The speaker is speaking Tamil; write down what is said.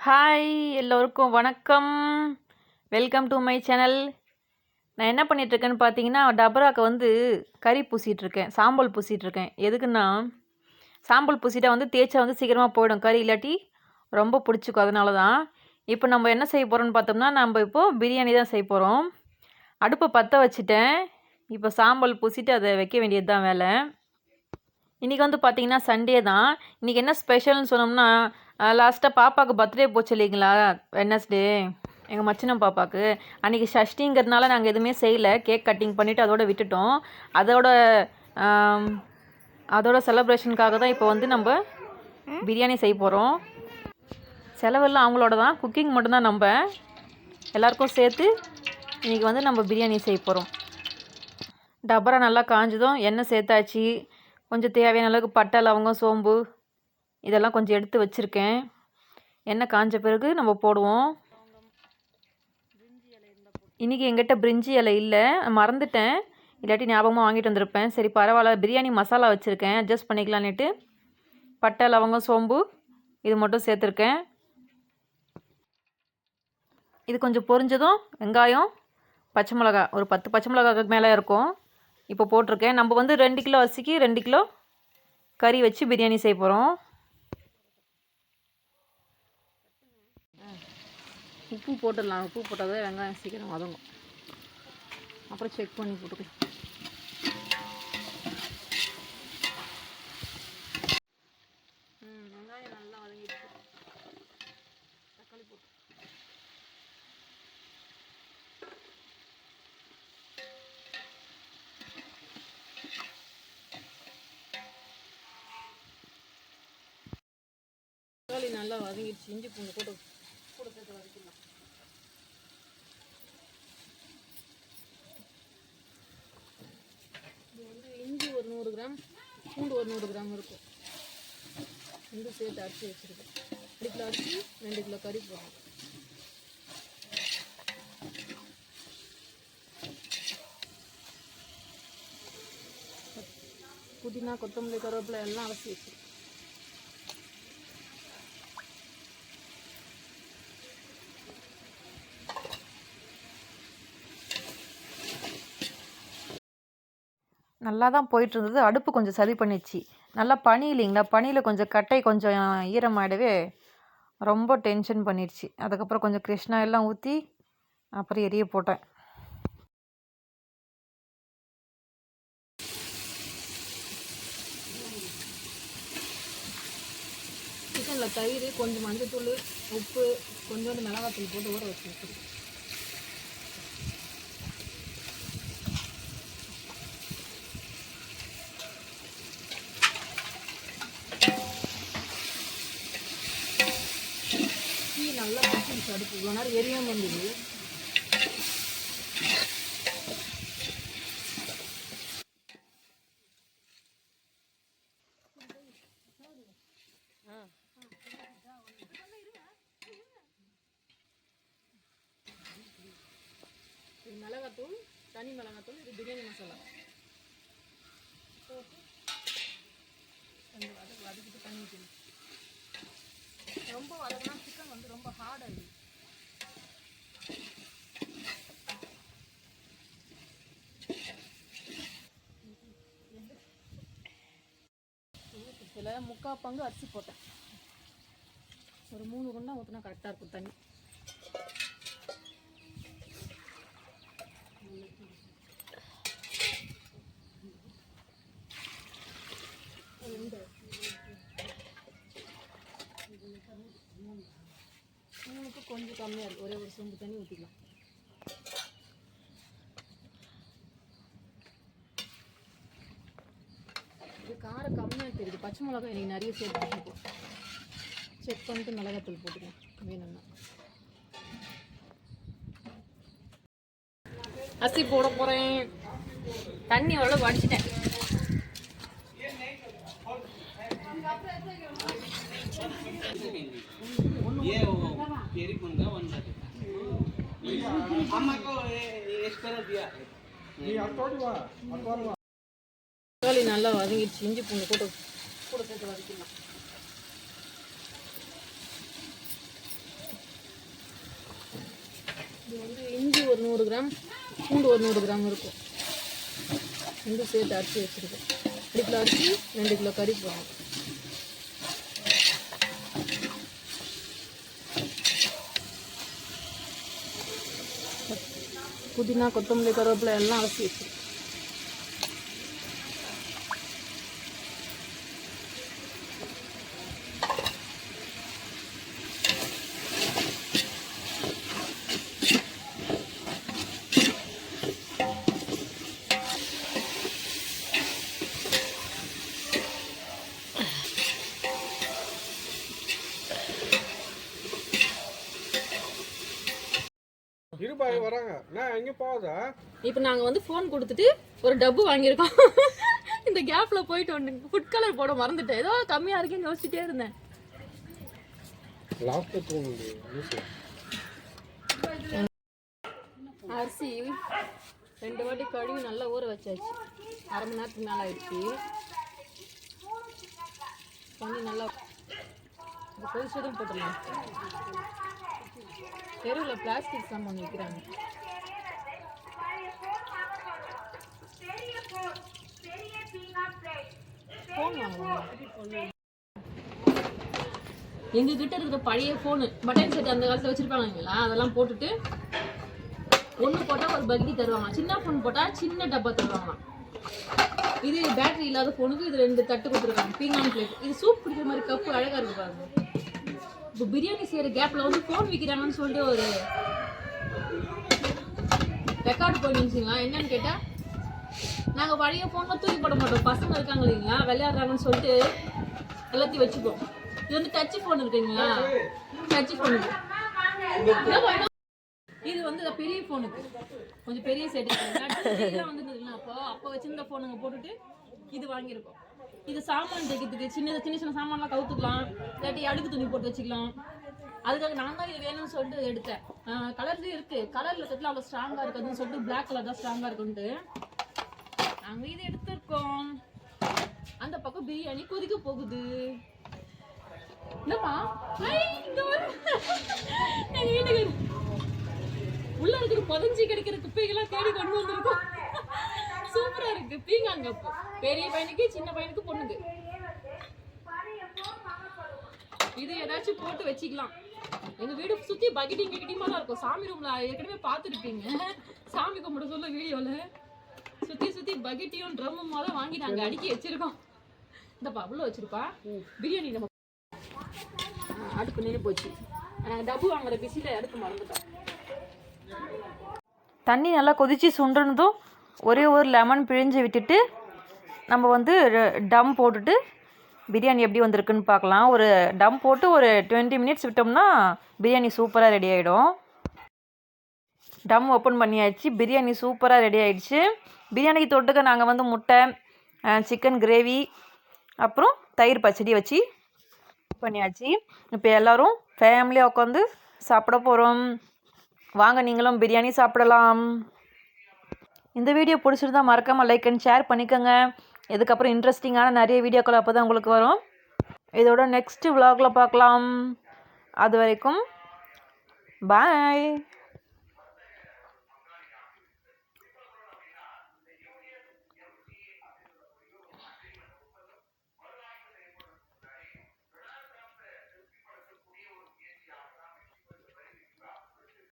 ஹாய் எல்லோருக்கும் வணக்கம். வெல்கம் டு மை சேனல் நான் என்ன பண்ணிகிட்ருக்கேன்னு பார்த்தீங்கன்னா டபராக்கு வந்து கறி பூசிகிட்ருக்கேன் சாம்பல் பூசிகிட்ருக்கேன் எதுக்குன்னா சாம்பல் பூசிட்டா வந்து தேய்ச்சா வந்து சீக்கிரமாக போயிடும் கறி இல்லாட்டி ரொம்ப பிடிச்சிக்கும் அதனால தான் இப்போ நம்ம என்ன செய்ய போகிறோம்னு பார்த்தோம்னா நம்ம இப்போது பிரியாணி தான் செய்ய போகிறோம் அடுப்பை பற்ற வச்சுட்டேன். இப்போ சாம்பல் பூசிட்டு அதை வைக்க வேண்டியது தான் வேலை. இன்றைக்கி வந்து பார்த்திங்கன்னா சண்டே தான். இன்றைக்கி என்ன ஸ்பெஷல்னு சொன்னோம்னா லாஸ்ட்டாக பாப்பாவுக்கு பர்த்டே போச்சு இல்லைங்களா? வெட்னஸ்டே எங்கள் மச்சினம் பாப்பாவுக்கு அன்றைக்கி ஷஷ்டிங்கிறதுனால நாங்கள் எதுவுமே செய்யலை. கேக் கட்டிங் பண்ணிவிட்டு அதோட விட்டுட்டோம். அதோட அதோட செலப்ரேஷனுக்காக தான் இப்போ வந்து நம்ம பிரியாணி செய்ய போகிறோம் செலவெல்லாம் அவங்களோட தான் குக்கிங் மட்டும்தான் நம்ம. எல்லாருக்கும் சேர்த்து இன்றைக்கி வந்து நம்ம பிரியாணி செய்ய போகிறோம் டபரா நல்லா காஞ்சதும். எண்ணெய் சேர்த்தாச்சு. கொஞ்சம் தேவையான அளவுக்கு பட்டை லவங்கம் சோம்பு இதெல்லாம் கொஞ்சம் எடுத்து வச்சுருக்கேன். எண்ணெய் காஞ்ச பிறகு நம்ம போடுவோம். இன்றைக்கி எங்கிட்ட பிரிஞ்சி இலை இல்லை. மறந்துட்டேன். இல்லாட்டி ஞாபகமாக வாங்கிட்டு வந்திருப்பேன். சரி பரவாயில்ல. பிரியாணி மசாலா வச்சுருக்கேன். அட்ஜஸ்ட் பண்ணிக்கலான்னுட்டு பட்டை லவங்கம் சோம்பு இது மட்டும் சேர்த்துருக்கேன். இது கொஞ்சம் பொரிஞ்சதும் வெங்காயம் பச்சை மிளகா. ஒரு பத்து பச்சை மிளகாக்கு மேலே இருக்கும். இப்போ போட்டிருக்கேன். நம்ம வந்து ரெண்டு கிலோ அரிசிக்கு ரெண்டு கிலோ கறி வச்சு பிரியாணி செய்ய போகிறோம் உப்பு போட்டுடலாம். உப்பு போட்டால் தான் வெங்காயம் சீக்கிரம் வதங்கும். அப்புறம் செக் பண்ணி போட்டுக்கலாம். வெங்காயம் நல்லா வதங்கிடுச்சு. தக்காளி போட்டு. தக்காளி நல்லா வதங்கிடுச்சு. இஞ்சி பூண்டு போட்டு கொடுத்தது வரைக்கும்? இது வந்து இஞ்சி ஒரு நூறு கிராம் பூண்டு ஒரு நூறு கிராம் இருக்கும். ரெண்டும் சேர்த்து அரிசி வச்சுருக்கேன். ரெண்டு கிலோ அரிசி ரெண்டு கிலோ கறி போடணும் புதினா கொத்தமல்லி கருவேப்பிலை எல்லாம் அரைச்சி வச்சிருக்கேன். நல்லா தான் போயிட்டு இருந்தது அடுப்பு கொஞ்சம் சரி பண்ணிச்சு நல்லா பனி இல்லைங்களா? பனியில் கொஞ்சம் கட்டை கொஞ்சம் ஈரமாயிடவே ரொம்ப டென்ஷன் பண்ணிடுச்சு. அதுக்கப்புறம் கொஞ்சம் கிருஷ்ணா எல்லாம் ஊற்றி அப்புறம் எரிய போட்டேன். சிக்கனில் தயிர் கொஞ்சம் மஞ்சத்தூள் உப்பு கொஞ்சோண்டு மிளகாத்தூள் போட்டு ஊற வச்சு வச்சுருக்கேன் டீ நல்லா அடுப்பு இவ்வளோ நேரம் எரியாமல் இருந்தது. மிளகாத்தூள் தனி மிளகாத்தூள் இது பிரியாணி மசாலா. போட்டு கொஞ்சம் வதக்கிட்டு தண்ணி ஊற்றணும் ரொம்ப வதக்கினா சிக்கன் வந்து ரொம்ப ஹார்ட் ஆகிடும் இதில் முக்கால் பங்கு அரிசி போட்டேன். ஒரு மூணு குண்டா ஊற்றினா கரெக்டாக இருக்கும் தண்ணி. மூணுக்கு கொஞ்சம் கம்மியாக இருக்குது ஒரே ஒரு சொம்பு தண்ணி ஊற்றிக்கலாம் இது காரம் கம்மியாக தெரியுது பச்சை மிளகாய் இன்றைக்கி நிறைய சேர்த்துருக்கோம் செக் பண்ணிட்டு மிளகாத்தூள் போட்டுக்கோங்க வேணும்னா. அசி போட போகிறேன் தண்ணி அவ்வளோ வடிச்சிட்டேன். தக்காளி நல்லா வதங்கிடுச்சு இஞ்சி பூண்டு கூட்டம் கூட போட்டு வதக்கிடலாம் இது வந்து இஞ்சி ஒரு நூறு கிராம் பூண்டு ஒரு நூறு கிராம் இருக்கும். இந்த சேர்த்து அரிசி வச்சுருக்கேன். ரெண்டு கிலோ அரிசி ரெண்டு கிலோ கறி போடணும். புதினா கொத்தமல்லி கருவேப்பிலை எல்லாம் அலசி வச்சுருக்கேன். வராங்க. நான் எங்கே போகுதா? இப்போ நாங்கள் வந்து ஃபோன் கொடுத்துட்டு ஒரு டப்பு வாங்கியிருக்கோம். இந்த கேப்பில் போயிட்டு வந்து ஃபுட் கலர் போட மறந்துட்டேன். ஏதோ கம்மியாக இருக்குன்னு யோசிச்சுட்டே இருந்தேன். அரிசி ரெண்டு வாட்டி கழுவி நல்லா ஊற வச்சாச்சு. அரை மணி நேரத்துக்கு மேலே ஆயிடுச்சு. தண்ணி நல்லா கொதிச்சதும் போட்டுடலாம். தெருவில் பிளாஸ்டிக் சாமான் விற்கிறாங்க எங்க கிட்ட இருக்கிற பழைய ஃபோனு பட்டன் செட் அந்த காலத்துல வச்சிருப்பாங்களா அதெல்லாம் போட்டுட்டு ஒன்று போட்டால் ஒரு பக்கெட் தருவாங்க. சின்ன ஃபோன் போட்டால் சின்ன டப்பா தருவாங்க. இது பேட்டரி இல்லாத ஃபோனுக்கு இது ரெண்டு தட்டு கொடுத்துருக்காங்க. பீங்கான் பிளேட் இது சூப் குடிக்கிற மாதிரி கப்பு அழகா இருக்கு பாருங்க. இப்போ பிரியாணி செய்கிற கேப்பில் வந்து ஃபோன் விற்கிறாங்கன்னு சொல்லிட்டு ஒரு ரெக்கார்டு பண்ணிருந்துச்சிங்களா என்னன்னு கேட்டால் நாங்கள் பழைய ஃபோனில் தூக்கி போட மாட்டோம். பசங்க இருக்காங்க இல்லைங்களா? விளையாடுறாங்கன்னு சொல்லிட்டு எல்லாத்தையும் வச்சுப்போம். இது வந்து டச் ஃபோன் இருக்குங்களா? டச் ஃபோன் இது வந்து இந்த பெரிய ஃபோனுக்கு கொஞ்சம் பெரிய செட் வந்து அப்போ அப்போ வச்சிருந்த ஃபோனுங்க போட்டுட்டு இது வாங்கியிருக்கோம். இது சாமான் தைக்கிறதுக்கு சின்ன சின்ன சின்ன சாமான்லாம் கவுத்துக்கலாம் இல்லாட்டி அடுக்கு துணி போட்டு வச்சுக்கலாம். அதுக்காக நான் தான் இது வேணும்னு சொல்லிட்டு எடுத்தேன். கலர்லேயும் இருக்கு. கலர்ல இருக்கிறதுல அவ்வளோ ஸ்ட்ராங்காக இருக்குதுன்னு சொல்லிட்டு பிளாக் கலர் தான் ஸ்ட்ராங்காக இருக்குன்ட்டு நாங்கள் இது எடுத்திருக்கோம். அந்த பக்கம் பிரியாணி கொதிக்க போகுது. என்னப்பா ஐ, வீட்டுக்கு உள்ள இருக்கிற புதஞ்சி கிடைக்கிற குப்பைகள்லாம் தேடி கொண்டு வந்திருக்கோம். சூப்பரா இருக்கு. பீங்காங்க பெரிய பையனுக்கு சின்ன பையனுக்கு பொண்ணுக்கு. இது ஏதாச்சும் போட்டு வச்சுக்கலாம். எங்க வீடு சுத்தி பக்கெட்டிங் கிட்டிமா தான் இருக்கும். சாமி ரூம்ல ஏற்கனவே பார்த்துருப்பீங்க. சாமி கும்பிட சொல்ல வீடியோல. சுத்தி சுத்தி பக்கெட்டியும் ட்ரம்மும் தான் வாங்கி நாங்க அடுக்கி வச்சிருக்கோம். இந்தப்பா உள்ள வச்சிருப்பா. பிரியாணி நம்ம அடுப்பு நின்று போச்சு. நாங்கள் டப்பு வாங்குற பிஸியில் அடுப்பு மறந்துட்டோம். தண்ணி நல்லா கொதித்து சுண்டுனதும் ஒரே ஒரு லெமன் பிழிஞ்சு விட்டுட்டு நம்ம வந்து டம் போட்டுட்டு பிரியாணி எப்படி வந்திருக்குன்னு பார்க்கலாம். ஒரு டம் போட்டு ஒரு டுவெண்ட்டி மினிட்ஸ் விட்டோம்னா பிரியாணி சூப்பராக ரெடி ஆகிடும் டம் ஓப்பன் பண்ணியாச்சு. பிரியாணி சூப்பராக ரெடி ஆகிடுச்சு பிரியாணிக்கு தொட்டுக்க நாங்கள் வந்து முட்டை சிக்கன் கிரேவி அப்புறம் தயிர் பச்சடி வச்சு பண்ணியாச்சு. இப்போ எல்லோரும் ஃபேமிலியாக உட்காந்து சாப்பிட போகிறோம் வாங்க நீங்களும் பிரியாணி சாப்பிடலாம். இந்த வீடியோ பிடிச்சிருந்தா மறக்காமல் லைக் அண்ட் ஷேர் பண்ணிக்கோங்க. இதுக்கப்புறம் இன்ட்ரெஸ்டிங்கான நிறைய வீடியோக்கள் அப்போ தான் உங்களுக்கு வரும். இதோட நெக்ஸ்ட் விலாகில் பார்க்கலாம். அது வரைக்கும் பாய்